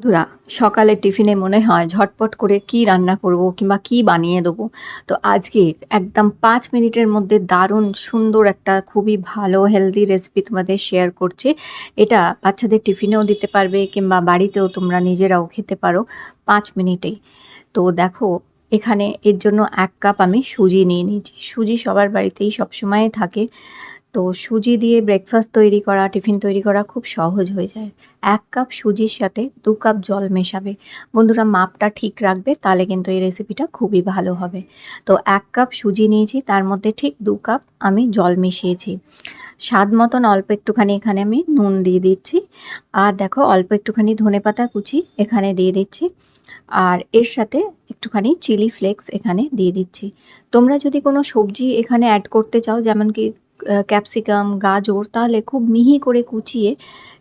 বন্ধুরা সকালের টিফিনে মনে হয় ঝটপট করে কি রান্না করব কিংবা কি বানিয়ে দেবো। তো আজকে একদম পাঁচ মিনিটের মধ্যে দারুণ সুন্দর একটা খুবই ভালো হেলদি রেসিপি তোমাদের শেয়ার করছি। এটা বাচ্চাদের টিফিনেও দিতে পারবে কিংবা বাড়িতেও তোমরা নিজেরাও খেতে পারো পাঁচ মিনিটেই। তো দেখো, এখানে এর জন্য এক কাপ আমি সুজি নিয়ে নিয়েছি। সুজি সবার বাড়িতেই সবসময় থাকে। তো সুজি দিয়ে ব্রেকফাস্ট তৈরি করা, টিফিন তৈরি করা খুব সহজ হয়ে যায়। এক কাপ সুজির সাথে দু কাপ জল মেশাবে। বন্ধুরা মাপটা ঠিক রাখবে, তাহলে কিন্তু এই রেসিপিটা খুবই ভালো হবে। তো এক কাপ সুজি নিয়েছি, তার মধ্যে ঠিক দু কাপ আমি জল মিশিয়েছি। স্বাদ মতন অল্প একটুখানি এখানে আমি নুন দিয়ে দিচ্ছি। আর দেখো, অল্প একটুখানি ধনে পাতা কুচি এখানে দিয়ে দিচ্ছি। আর এর সাথে একটুখানি চিলি ফ্লেক্স এখানে দিয়ে দিচ্ছি। তোমরা যদি কোনো সবজি এখানে অ্যাড করতে চাও যেমন কি ক্যাপসিকাম, গাজর, তাহলে খুব মিহি করে কুচিয়ে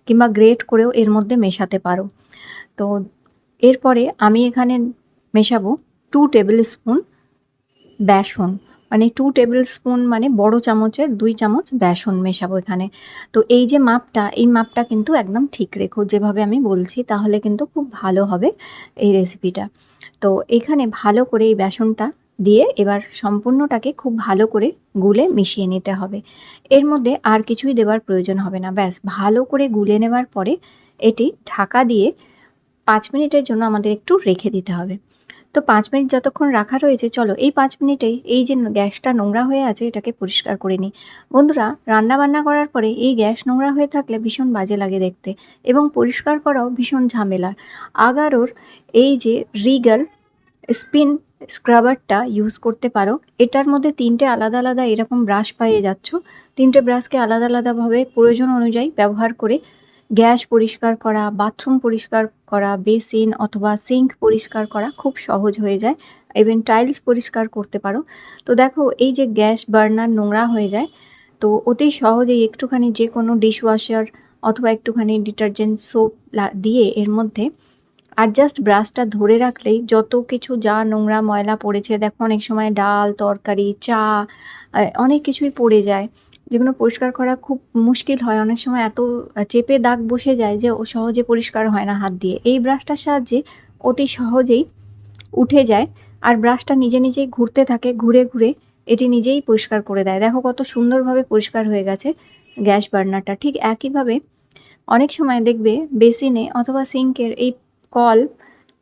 কিংবা গ্রেট করেও এর মধ্যে মেশাতে পারো। তো এরপরে আমি এখানে মেশাবো টু টেবিল স্পুন বেসন। মানে টু টেবিল স্পুন মানে বড় চামচের দুই চামচ বেসন মেশাবো এখানে। তো এই যে মাপটা, এই মাপটা কিন্তু একদম ঠিক রেখো, যেভাবে আমি বলছি, তাহলে কিন্তু খুব ভালো হবে এই রেসিপিটা তো এখানে ভালো করে এই বেসনটা দিয়ে এবার সম্পূর্ণটাকে খুব ভালো করে গুলে মিশিয়ে নিতে হবে। এর মধ্যে আর কিছুই দেওয়ার প্রয়োজন হবে না। ব্যাস, ভালো করে গুলে নেওয়ার পরে এটি ঢাকা দিয়ে পাঁচ মিনিটের জন্য আমাদের একটু রেখে দিতে হবে। তো পাঁচ মিনিট যতক্ষণ রাখা রয়েছে, চলো এই পাঁচ মিনিটে এই যে গ্যাসটা নোংরা হয়ে আছে, এটাকে পরিষ্কার করে নিই। বন্ধুরা রান্না বান্না করার পরে এই গ্যাস নোংরা হয়ে থাকলে ভীষণ বাজে লাগে দেখতে এবং পরিষ্কার করাও ভীষণ ঝামেলা। আগারোর এই যে রিগাল স্পিন স্ক্রাবারটা ইউজ করতে পারো। এটার মধ্যে তিনটে আলাদা আলাদা এরকম ব্রাশ পাইয়ে যাচ্ছ। তিনটে ব্রাশকে আলাদা আলাদাভাবে প্রয়োজন অনুযায়ী ব্যবহার করে গ্যাস পরিষ্কার করা, বাথরুম পরিষ্কার করা, বেসিন অথবা সিঙ্ক পরিষ্কার করা খুব সহজ হয়ে যায়। ইভেন টাইলস পরিষ্কার করতে পারো। তো দেখো, এই যে গ্যাস বার্নার নোংরা হয়ে যায়, তো অতি সহজেই একটুখানি যে কোনো ডিশওয়াশার অথবা একটুখানি ডিটারজেন্ট সোপ দিয়ে এর মধ্যে আর জাস্ট ব্রাশটা ধরে রাখলেই যত কিছু যা নোংরা ময়লা পড়েছে, দেখো অনেক সময় ডাল, তরকারি, চা অনেক কিছুই পড়ে যায়। যেগুলো পরিষ্কার করা খুব মুশকিল হয়। অনেক সময় এত চেপে দাগ বসে যায় যে ও সহজে পরিষ্কার হয় না হাত দিয়ে। এই ব্রাশটার সাহায্যে অতি সহজেই উঠে যায়। আর ব্রাশটা নিজে নিজেই ঘুরতে থাকে, ঘুরে ঘুরে এটি নিজেই পরিষ্কার করে দেয়। দেখো কত সুন্দরভাবে পরিষ্কার হয়ে গেছে গ্যাস বার্নারটা। ঠিক একইভাবে অনেক সময় দেখবে বেসিনে অথবা সিঙ্কের এই কল,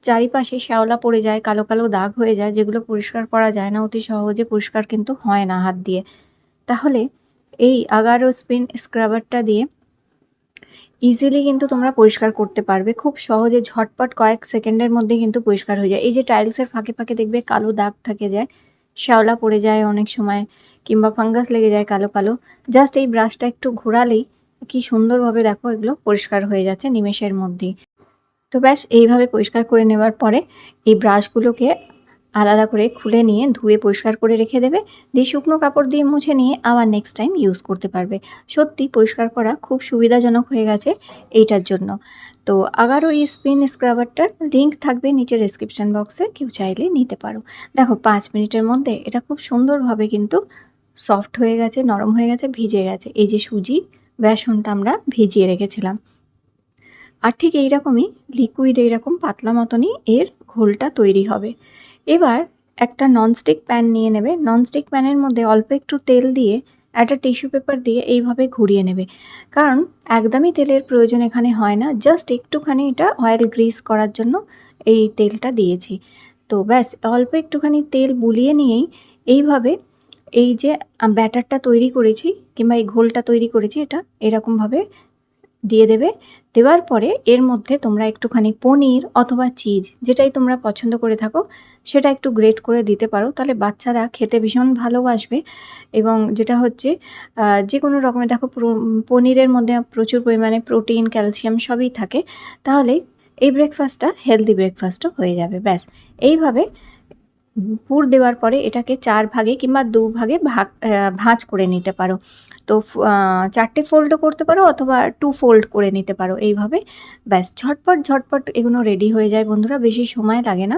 চারিপাশে শ্যাওলা পড়ে যায়, কালো কালো দাগ হয়ে যায়, যেগুলো পরিষ্কার করা যায় না, অতি সহজে পরিষ্কার কিন্তু হয় না হাত দিয়ে। তাহলে এই আগারো স্পিন স্ক্রাবারটা দিয়ে ইজিলি কিন্তু তোমরা পরিষ্কার করতে পারবে। খুব সহজে ঝটপট কয়েক সেকেন্ডের মধ্যে কিন্তু পরিষ্কার হয়ে যায়। এই যে টাইলসের ফাঁকে ফাঁকে দেখবে কালো দাগ থাকে যায়, শ্যাওলা পড়ে যায় অনেক সময়, কিংবা ফাঙ্গাস লেগে যায় কালো কালো। জাস্ট এই ব্রাশটা একটু ঘোরালেই কি সুন্দরভাবে দেখো এগুলো পরিষ্কার হয়ে যাচ্ছে নিমেষের মধ্যেই। তো ব্যাস, এইভাবে পরিষ্কার করে নেওয়ার পরে এই ব্রাশগুলোকে আলাদা করে খুলে নিয়ে ধুয়ে পরিষ্কার করে রেখে দেবে। দিয়ে শুকনো কাপড় দিয়ে মুছে নিয়ে আবার নেক্সট টাইম ইউজ করতে পারবে। সত্যি পরিষ্কার করা খুব সুবিধাজনক হয়ে গেছে এইটার জন্য। তো আগারও এই স্পিন স্ক্রাবারটার লিঙ্ক থাকবে নিচের ডিসক্রিপশান বক্সে কেউ চাইলে নিতে পারো। দেখো, পাঁচ মিনিটের মধ্যে এটা খুব সুন্দরভাবে কিন্তু সফট হয়ে গেছে, নরম হয়ে গেছে, ভিজে গেছে। এই যে সুজি, বেসনটা আমরা ভিজিয়ে রেখেছিলাম। আর ঠিক এইরকমই লিকুইড এইরকম পাতলা মতনই এর ঘোলটা তৈরি হবে। এবার একটা ননস্টিক প্যান নিয়ে নেবে। ননস্টিক প্যানের মধ্যে অল্প একটু তেল দিয়ে একটা টিস্যু পেপার দিয়ে এইভাবে ঘুরিয়ে নেবে। কারণ একদমই তেলের প্রয়োজন এখানে হয় না। জাস্ট একটুখানি এটা অয়েল গ্রিস করার জন্য এই তেলটা দিয়েছি। তো ব্যাস, অল্প একটুখানি তেল বুলিয়ে নিয়েই এইভাবে এই যে ব্যাটারটা তৈরি করেছি কিংবা এই ঘোলটা তৈরি করেছি, এটা এরকমভাবে দিয়ে দেবে। দেওয়ার পরে এর মধ্যে তোমরা একটুখানি পনির অথবা চিজ যেটাই তোমরা পছন্দ করে থাকো, সেটা একটু গ্রেট করে দিতে পারো। তাহলে বাচ্চারা খেতে ভীষণ ভালোবাসবে এবং যেটা হচ্ছে যে কোনো রকমের দেখো পনিরের মধ্যে প্রচুর পরিমাণে প্রোটিন ক্যালসিয়াম সবই থাকে। তাহলে এই ব্রেকফাস্টটা হেলদি ব্রেকফাস্টও হয়ে যাবে, ব্যাস। এইভাবে পুর দেওয়ার পরে এটাকে চার ভাগে কিংবা দু ভাগে ভাগ ভাঁজ করে নিতে পারো। তো চারটে ফোল্ডও করতে পারো অথবা টু ফোল্ড করে নিতে পারো, এইভাবে। ব্যাস, ঝটপট ঝটপট এগুলো রেডি হয়ে যায় বন্ধুরা, বেশি সময় লাগে না।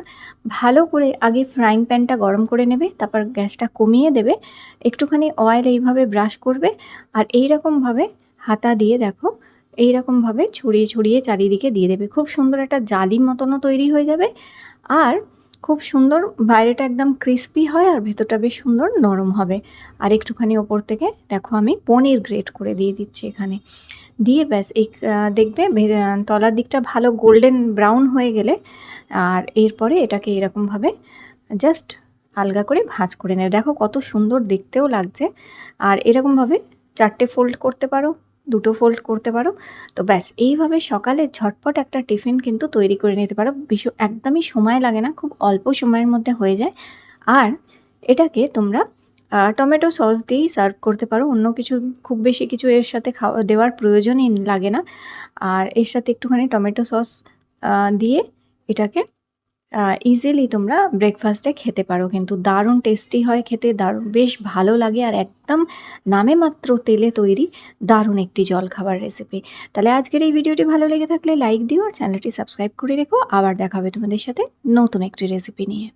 ভালো করে আগে ফ্রাইং প্যানটা গরম করে নেবে, তারপর গ্যাসটা কমিয়ে দেবে, একটুখানি অয়েল এইভাবে ব্রাশ করবে, আর এই রকমভাবে হাতা দিয়ে দেখো, এইরকমভাবে ছড়িয়ে ছড়িয়ে চারিদিকে দিয়ে দেবে। খুব সুন্দর একটা জালি মতনও তৈরি হয়ে যাবে। আর খুব সুন্দর, বাইরেটা একদম ক্রিস্পি হয় আর ভেতরটা বেশ সুন্দর নরম হবে। আর একটুখানি ওপর থেকে দেখো আমি পনির গ্রেট করে দিয়ে দিচ্ছি এখানে। দিয়ে ব্যাস, এই দেখবে তলার দিকটা ভালো গোল্ডেন ব্রাউন হয়ে গেলে, আর এরপরে এটাকে এরকমভাবে জাস্ট আলগা করে ভাঁজ করে নেবে। দেখো কত সুন্দর দেখতেও লাগছে। আর এরকমভাবে চারটে ফোল্ড করতে পারো। দুটো ফোল্ড করতে পারো। তো ব্যাস, এইভাবে সকালে ঝটপট একটা টিফিন কিন্তু তৈরি করে নিতে পারো। ভীষণ একদমই সময় লাগে না, খুব অল্প সময়ের মধ্যে হয়ে যায়। আর এটাকে তোমরা টমেটো সস দিয়েই সার্ভ করতে পারো। অন্য কিছু, খুব বেশি কিছু এর সাথে খাওয়া দেওয়ার প্রয়োজনই লাগে না। আর এর সাথে একটুখানি টমেটো সস দিয়ে এটাকে ইজিলি তোমরা ব্রেকফাস্টে খেতে পারো। কিন্তু দারুণ টেস্টি হয় খেতে, দারুণ, বেশ ভালো লাগে আর একদম নামে মাত্র তেলে তৈরি দারুণ একটি জলখাবার রেসিপি তাহলে আজকের এই ভিডিওটি ভালো লেগে থাকলে লাইক দিও আর চ্যানেলটি সাবস্ক্রাইব করে রেখো। আবার দেখা হবে তোমাদের সাথে নতুন একটি রেসিপি নিয়ে।